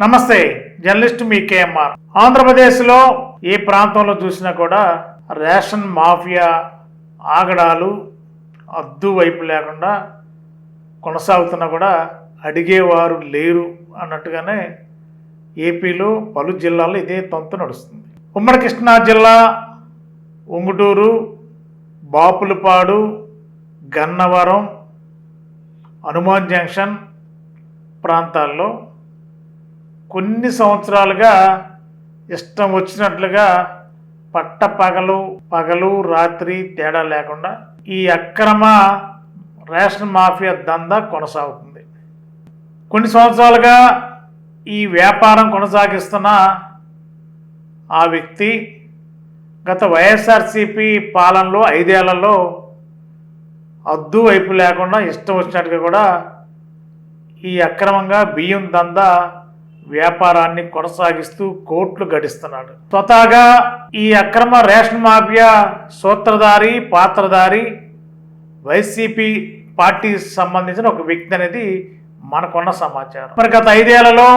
నమస్తే జర్నలిస్ట్ మీ కేఎంఆర్. ఆంధ్రప్రదేశ్లో ఏ ప్రాంతంలో చూసినా కూడా రేషన్ మాఫియా ఆగడాలు అద్దు వైపు లేకుండా కొనసాగుతున్నా కూడా అడిగేవారు లేరు అన్నట్టుగానే ఏపీలో పలు జిల్లాల్లో ఇదే తొంత నడుస్తుంది. ఉమ్మడి కృష్ణా జిల్లా ఉంగుటూరు బాపులపాడు గన్నవరం హనుమాన్ జంక్షన్ ప్రాంతాల్లో కొన్ని సంవత్సరాలుగా ఇష్టం వచ్చినట్లుగా పట్ట పగలు పగలు రాత్రి తేడా లేకుండా ఈ అక్రమ రేషన్ మాఫియా దందా కొనసాగుతుంది. కొన్ని సంవత్సరాలుగా ఈ వ్యాపారం కొనసాగిస్తున్న ఆ వ్యక్తి గత వైఎస్ఆర్సీపీ పాలనలో ఐదేళ్ళలో అద్దు వైపు లేకుండా ఇష్టం వచ్చినట్టుగా కూడా ఈ అక్రమంగా బియ్యం దందా వ్యాపారాన్ని కొనసాగిస్తూ కోట్లు గడిస్తున్నాడు. స్వతహాగా ఈ అక్రమ రేషన్ మాఫియా సూత్రధారి పాత్రధారి వైసీపీ పార్టీ సంబంధించిన ఒక వ్యక్తి అనేది మనకున్న సమాచారం. మరి గత ఐదేళ్ళలో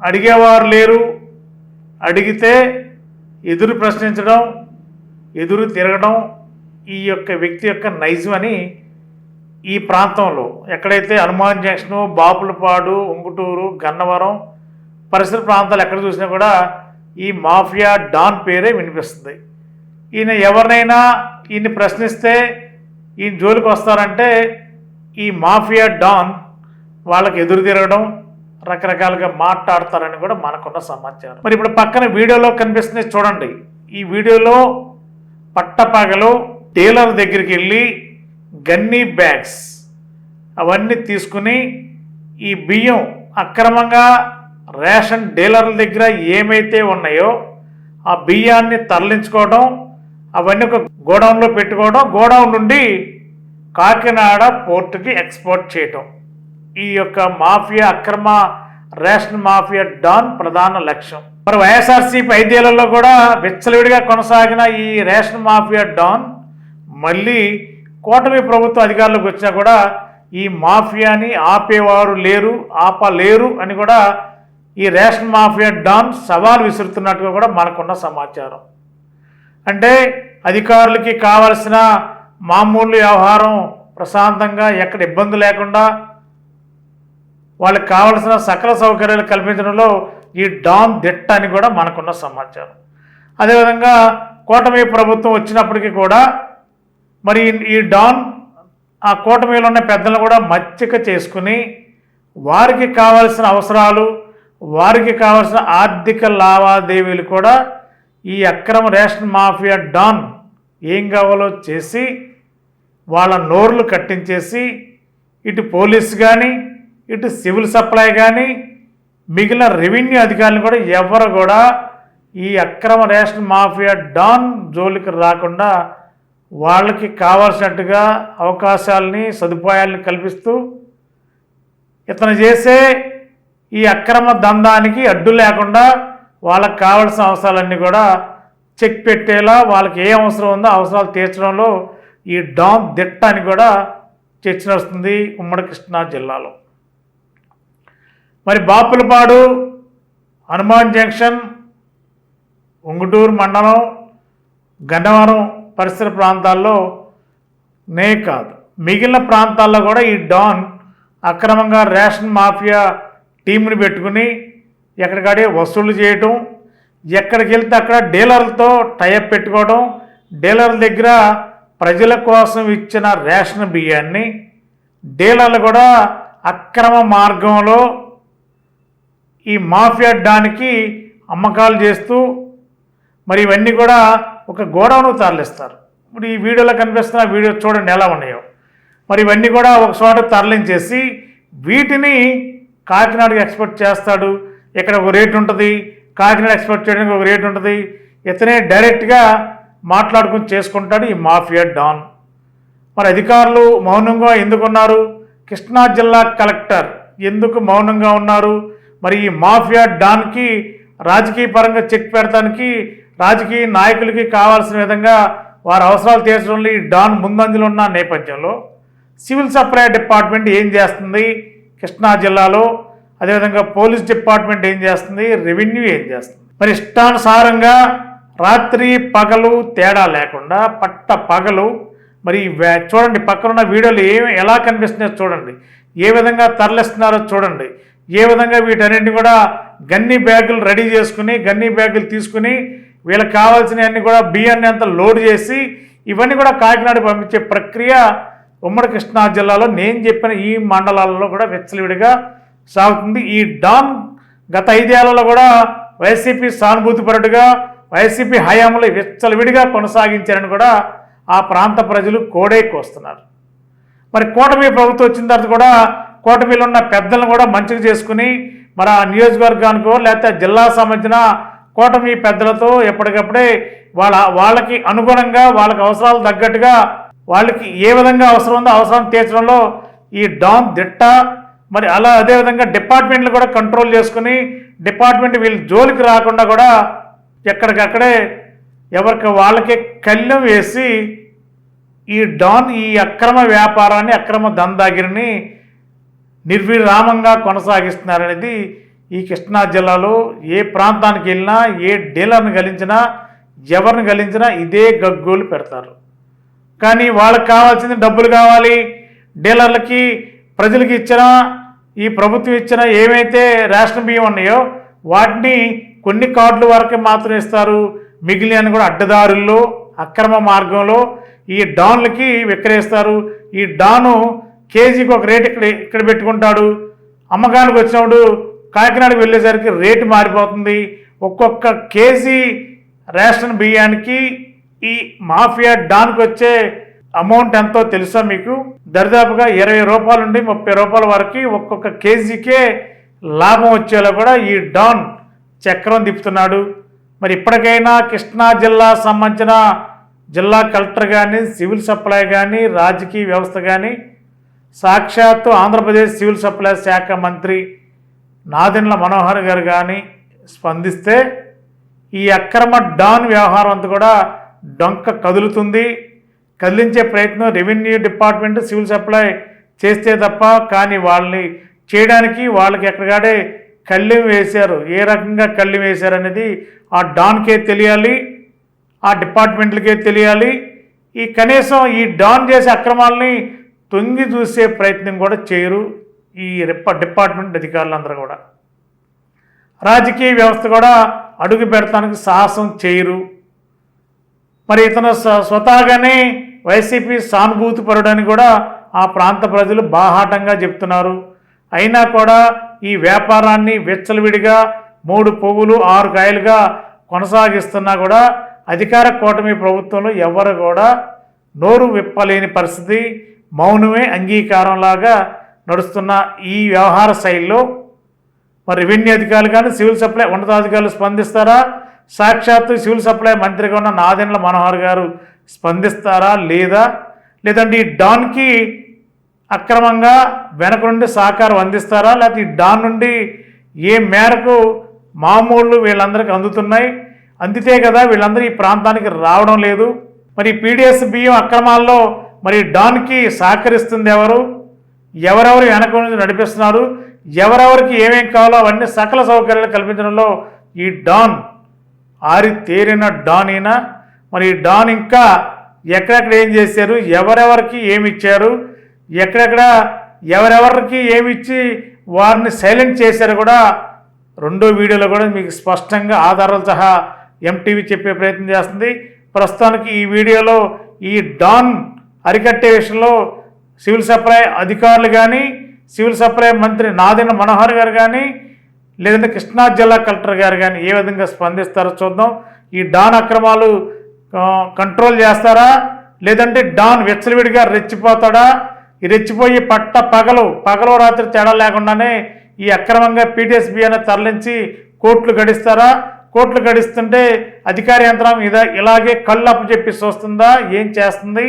అడిగేవారు లేరు. అడిగితే ఎదురు ప్రశ్నించడం ఎదురు తిరగడం ఈ యొక్క వ్యక్తి యొక్క నైజం అని ఈ ప్రాంతంలో ఎక్కడైతే హనుమాన్ జంక్షను బాపులపాడు ఉంగుటూరు గన్నవరం పరిసర ప్రాంతాలు ఎక్కడ చూసినా కూడా ఈ మాఫియా డాన్ పేరే వినిపిస్తుంది. ఈయన ఎవరినైనా ఈయన్ని ప్రశ్నిస్తే ఈయన జోలికి వస్తారంటే ఈ మాఫియా డాన్ వాళ్ళకి ఎదురు తిరగడం రకరకాలుగా మాట్లాడతారని కూడా మనకున్న సమాచారం. మరి ఇప్పుడు పక్కన వీడియోలో కనిపిస్తుంది చూడండి. ఈ వీడియోలో పట్టపగలు డీలర్ దగ్గరికి వెళ్ళి గన్నీ బ్యాగ్స్ అవన్నీ తీసుకుని ఈ బియ్యం అక్రమంగా రేషన్ డీలర్ల దగ్గర ఏమైతే ఉన్నాయో ఆ బియ్యాన్ని తరలించుకోవడం అవన్నీ ఒక గోడౌన్లో పెట్టుకోవడం గోడౌన్ నుండి కాకినాడ పోర్టుకి ఎక్స్పోర్ట్ చేయటం. ఈ యొక్క మాఫియా అక్రమ రేషన్ మాఫియా డాన్ ప్రధాన లక్ష్యం. మరి వైఎస్ఆర్సీపీ ఐదేళ్ళలో కూడా విచ్చలవిడిగా కొనసాగిన ఈ రేషన్ మాఫియా డాన్ మళ్ళీ కూటమి ప్రభుత్వ అధికారులకు వచ్చినా కూడా ఈ మాఫియాని ఆపేవారు లేరు ఆపలేరు అని కూడా ఈ రేషన్ మాఫియా డాన్ సవాల్ విసురుతున్నట్టుగా కూడా మనకున్న సమాచారం. అంటే అధికారులకి కావలసిన మామూలు వ్యవహారం ప్రశాంతంగా ఎక్కడ ఇబ్బంది లేకుండా వాళ్ళకి కావలసిన సకల సౌకర్యాలు కల్పించడంలో ఈ డాన్ దిట్ట అని కూడా మనకున్న సమాచారం. అదేవిధంగా కూటమి ప్రభుత్వం వచ్చినప్పటికీ కూడా మరి ఈ- డాన్ ఆ కూటమిలో ఉన్న పెద్దలను కూడా మచ్చిక చేసుకుని వారికి కావాల్సిన అవసరాలు వారికి కావాల్సిన ఆర్థిక లావాదేవీలు కూడా ఈ అక్రమ రేషన్ మాఫియా డాన్ ఏం కావాలో చేసి వాళ్ళ నోర్లు కట్టించేసి ఇటు పోలీస్ కానీ ఇటు సివిల్ సప్లై కానీ మిగిలిన రెవెన్యూ అధికారులు కూడా ఎవరు కూడా ఈ అక్రమ రేషన్ మాఫియా డాన్ జోలికి రాకుండా వాళ్ళకి కావాల్సినట్టుగా అవకాశాలని సదుపాయాలని కల్పిస్తూ ఇతను చేసే ఈ అక్రమ దందానికి అడ్డు లేకుండా వాళ్ళకి కావాల్సిన అవసరాలన్నీ కూడా చెక్ పెట్టేలా వాళ్ళకి ఏ అవసరం ఉందో అవసరాలు తీర్చడంలో ఈ డాన్ దిట్ట అని కూడా చర్చ నడుస్తుంది ఉమ్మడి కృష్ణా జిల్లాలో. మరి బాపులపాడు హనుమాన్ జంక్షన్ ఉంగుటూరు మండలం గన్నవరం పరిసర ప్రాంతాల్లో నే కాదు. మిగిలిన ప్రాంతాల్లో కూడా ఈ డాన్ అక్రమంగా రేషన్ మాఫియా టీంని పెట్టుకుని ఎక్కడికాడే వసూలు చేయటం ఎక్కడికి వెళ్తే అక్కడ డీలర్లతో టైప్ పెట్టుకోవడం డీలర్ల దగ్గర ప్రజల కోసం ఇచ్చిన రేషన్ బియ్యాన్ని డీలర్లు కూడా అక్రమ మార్గంలో ఈ మాఫియా డానికి అమ్మకాలు చేస్తూ మరి ఇవన్నీ కూడా ఒక గోడౌన్ తరలిస్తారు. ఇప్పుడు ఈ వీడియోలో కనిపిస్తున్న వీడియో చూడండి ఎలా ఉన్నాయో. మరి ఇవన్నీ కూడా ఒక చోట తరలించేసి వీటిని కాకినాడకి ఎక్స్పోర్ట్ చేస్తాడు. ఇక్కడ ఒక రేట్ ఉంటుంది. కాకినాడ ఎక్స్పోర్ట్ చేయడానికి ఒక రేట్ ఉంటుంది. ఇతనే డైరెక్ట్గా మాట్లాడుకుని చేసుకుంటాడు ఈ మాఫియా డాన్. మరి అధికారులు మౌనంగా ఎందుకున్నారు కృష్ణా జిల్లా కలెక్టర్ ఎందుకు మౌనంగా ఉన్నారు? మరి ఈ మాఫియా డాన్కి రాజకీయ పరంగా చెక్ పెడతానికి రాజకీయ నాయకులకి కావాల్సిన విధంగా వారి అవసరాలు తీర్చడంలో ఈ డాన్ ముందంజలో ఉన్న నేపథ్యంలో సివిల్ సప్లై డిపార్ట్మెంట్ ఏం చేస్తుంది? కృష్ణా జిల్లాలో అదేవిధంగా పోలీస్ డిపార్ట్మెంట్ ఏం చేస్తుంది? రెవెన్యూ ఏం చేస్తుంది? మరి ఇష్టానుసారంగా రాత్రి పగలు తేడా లేకుండా పట్ట పగలు మరి వ్యా- చూడండి పక్కన ఉన్న వీడియోలు ఏ ఎలా కనిపిస్తున్నాయో చూడండి. ఏ విధంగా తరలిస్తున్నారో చూడండి. ఏ విధంగా వీటన్నింటినీ కూడా గన్ని బ్యాగులు రెడీ చేసుకుని గన్ని బ్యాగులు తీసుకుని వీళ్ళకి కావాల్సినవన్నీ కూడా బియ్యాన్ని అంతా లోడ్ చేసి ఇవన్నీ కూడా కాకినాడ పంపించే ప్రక్రియ ఉమ్మడి కృష్ణా జిల్లాలో నేను చెప్పిన ఈ మండలాలలో కూడా విచ్చలవిడిగా సాగుతుంది. ఈ డాన్ గత ఐదేళ్ళలో కూడా వైసీపీ సానుభూతిపరుడుగా వైసీపీ హయాంలో విచ్చలవిడిగా కొనసాగించారని కూడా ఆ ప్రాంత ప్రజలు కోడైకొస్తున్నారు మరి కూటమి ప్రభుత్వం వచ్చిన తర్వాత కూడా కూటమిలో ఉన్న పెద్దలను కూడా మంచిగా చేసుకుని మరి ఆ నియోజకవర్గానికో లేకపోతే జిల్లా సంబంధించిన కూటమి పెద్దలతో ఎప్పటికప్పుడే వాళ్ళ వాళ్ళకి అనుగుణంగా వాళ్ళకి అవసరాలు తగ్గట్టుగా వాళ్ళకి ఏ విధంగా అవసరం ఉందో అవసరం తీర్చడంలో ఈ డాన్ దిట్ట మరి అలా అదేవిధంగా డిపార్ట్మెంట్లు కూడా కంట్రోల్ చేసుకుని డిపార్ట్మెంట్ వీళ్ళు జోలికి రాకుండా కూడా ఎక్కడికక్కడే ఎవరికి వాళ్ళకే కళ్ళెం వేసి ఈ డాన్ ఈ అక్రమ వ్యాపారాన్ని అక్రమ దందాగిరిని నిర్విరామంగా కొనసాగిస్తున్నారనేది ఈ కృష్ణా జిల్లాలో ఏ ప్రాంతానికి వెళ్ళినా ఏ డీలర్ని గలించినా ఎవరిని గలించినా ఇదే గగ్గోలు పెడతారు. కానీ వాళ్ళకి కావాల్సింది డబ్బులు కావాలి. డీలర్లకి ప్రజలకి ఇచ్చిన ఈ ప్రభుత్వం ఇచ్చిన ఏమైతే రేషన్ బియ్యం ఉన్నాయో వాటిని కొన్ని కార్డుల వరకే మాత్రం ఇస్తారు. మిగిలిన కూడా అడ్డదారుల్లో అక్రమ మార్గంలో ఈ డాన్లకి విక్రయిస్తారు. ఈ డాను కేజీకి ఒక రేట్ ఇక్కడ ఇక్కడ పెట్టుకుంటాడు. అమ్మకానికి వచ్చినప్పుడు కాకినాడకి వెళ్ళేసరికి రేటు మారిపోతుంది. ఒక్కొక్క కేజీ రేషన్ బియ్యానికి ఈ మాఫియా డాన్కి వచ్చే అమౌంట్ ఎంతో తెలుసా మీకు? దరిదాపుగా ఇరవై రూపాయల నుండి ముప్పై రూపాయల వరకు ఒక్కొక్క కేజీకే లాభం వచ్చేలా కూడా ఈ డాన్ చక్రం తిప్పుతున్నాడు. మరి ఇప్పటికైనా కృష్ణా జిల్లా సంబంధించిన జిల్లా కలెక్టర్ కానీ సివిల్ సప్లై కానీ రాజకీయ వ్యవస్థ కానీ సాక్షాత్తు ఆంధ్రప్రదేశ్ సివిల్ సప్లై శాఖ మంత్రి నాదెండ్ల మనోహర్ గారు కానీ స్పందిస్తే ఈ అక్రమ డాన్ వ్యవహారం అంతా కూడా డొంక కదులుతుంది. కదిలించే ప్రయత్నం రెవెన్యూ డిపార్ట్మెంట్ సివిల్ సప్లై చేస్తే తప్ప కానీ వాళ్ళని చేయడానికి వాళ్ళకి ఎక్కడికాడే కళ్ళెం వేశారు. ఏ రకంగా కళ్ళెం వేశారు అనేది ఆ డాన్కే తెలియాలి. ఆ డిపార్ట్మెంట్లకే తెలియాలి. ఈ కనీసం ఈ డాన్ చేసే అక్రమాలని తొంగి చూసే ప్రయత్నం కూడా చేయరు ఈ రిప డిపార్ట్మెంట్ అధికారులందరూ కూడా. రాజకీయ వ్యవస్థ కూడా అడుగు పెడతానికి సాహసం చేయరు. మరి ఇతను స్వతహాగానే వైసీపీ సానుభూతి పరుడని కూడా ఆ ప్రాంత ప్రజలు బాహాటంగా చెప్తున్నారు. అయినా కూడా ఈ వ్యాపారాన్ని విచ్చలవిడిగా మూడు పువ్వులు ఆరు కాయలుగా కొనసాగిస్తున్నా కూడా అధికార కూటమి ప్రభుత్వంలో ఎవరు కూడా నోరు విప్పలేని పరిస్థితి మౌనమే అంగీకారంలాగా నడుస్తున్న ఈ వ్యవహార శైలిలో. మరి రెవెన్యూ అధికారులు కానీ సివిల్ సప్లై ఉన్నతాధికారులు స్పందిస్తారా? సాక్షాత్తు సివిల్ సప్లై మంత్రిగా ఉన్న నాదెండ్ల మనోహర్ గారు స్పందిస్తారా లేదా? లేదంటే ఈ డాన్కి అక్రమంగా వెనక నుండి సహకారం అందిస్తారా? లేకపోతే ఈ డాన్ నుండి ఏ మేరకు మామూళ్ళు వీళ్ళందరికీ అందుతున్నాయి? అందితే కదా వీళ్ళందరూ ఈ ప్రాంతానికి రావడం లేదు. మరి పీడిఎస్ బియ్యం అక్రమాల్లో మరి డాన్కి సహకరిస్తుంది ఎవరు? ఎవరెవరు వెనక నుంచి నడిపిస్తున్నారు? ఎవరెవరికి ఏమేం కావాలో అవన్నీ సకల సౌకర్యాలు కల్పించడంలో ఈ డాన్ ఆరి తేరిన డాన్ ఈయన మరి ఈ డాన్ ఇంకా ఎక్కడెక్కడ ఏం చేశారు? ఎవరెవరికి ఏమి ఇచ్చారు? ఎక్కడెక్కడ ఎవరెవరికి ఏమి ఇచ్చి వారిని సైలెంట్ చేశారు కూడా రెండో వీడియోలో కూడా మీకు స్పష్టంగా ఆధారాలు సహా ఎంటీవీ చెప్పే ప్రయత్నం చేస్తుంది. ప్రస్తుతానికి ఈ వీడియోలో ఈ డాన్ అరికట్టే విషయంలో సివిల్ సప్లై అధికారులు కానీ సివిల్ సప్లై మంత్రి నాదిన మనోహర్ గారు కానీ లేదంటే కృష్ణా జిల్లా కలెక్టర్ గారు కానీ ఏ విధంగా స్పందిస్తారో చూద్దాం. ఈ డాన్ అక్రమాలు కంట్రోల్ చేస్తారా? లేదంటే డాన్ విచ్చలవిడిగా రెచ్చిపోతాడా? ఈ రెచ్చిపోయి పట్ట పగలు పగలు రాత్రి తేడా లేకుండానే ఈ అక్రమంగా పీటీఎస్ తరలించి కోట్లు గడిస్తారా? కోట్లు గడిస్తుంటే అధికార యంత్రం ఇదా ఇలాగే కళ్ళు అప్పచెప్పి చూస్తుందా? ఏం చేస్తుంది?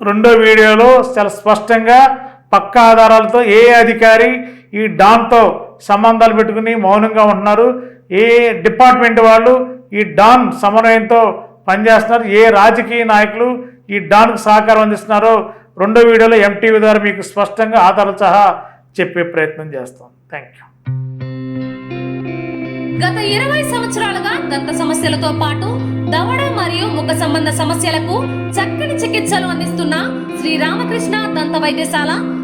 రెండో వీడియోలో చాలా స్పష్టంగా పక్క ఆధారాలతో ఏ అధికారి ఈ డాన్తో సంబంధాలు పెట్టుకుని మౌనంగా ఉంటున్నారు. ఏ డిపార్ట్మెంట్ వాళ్ళు ఈ డాన్ సమన్వయంతో పనిచేస్తున్నారు. ఏ రాజకీయ నాయకులు ఈ డాన్కు సహకారం అందిస్తున్నారో రెండో వీడియోలో ఎంటీవీ ద్వారా మీకు స్పష్టంగా ఆధారాలు సహా చెప్పే ప్రయత్నం చేస్తాం. థ్యాంక్ యూ గత ఇరవై సంవత్సరాలుగా దంత సమస్యలతో పాటు దవడ మరియు ముఖ సంబంధ సమస్యలకు చక్కని చికిత్సలు అందిస్తున్న శ్రీ రామకృష్ణ దంత వైద్యశాల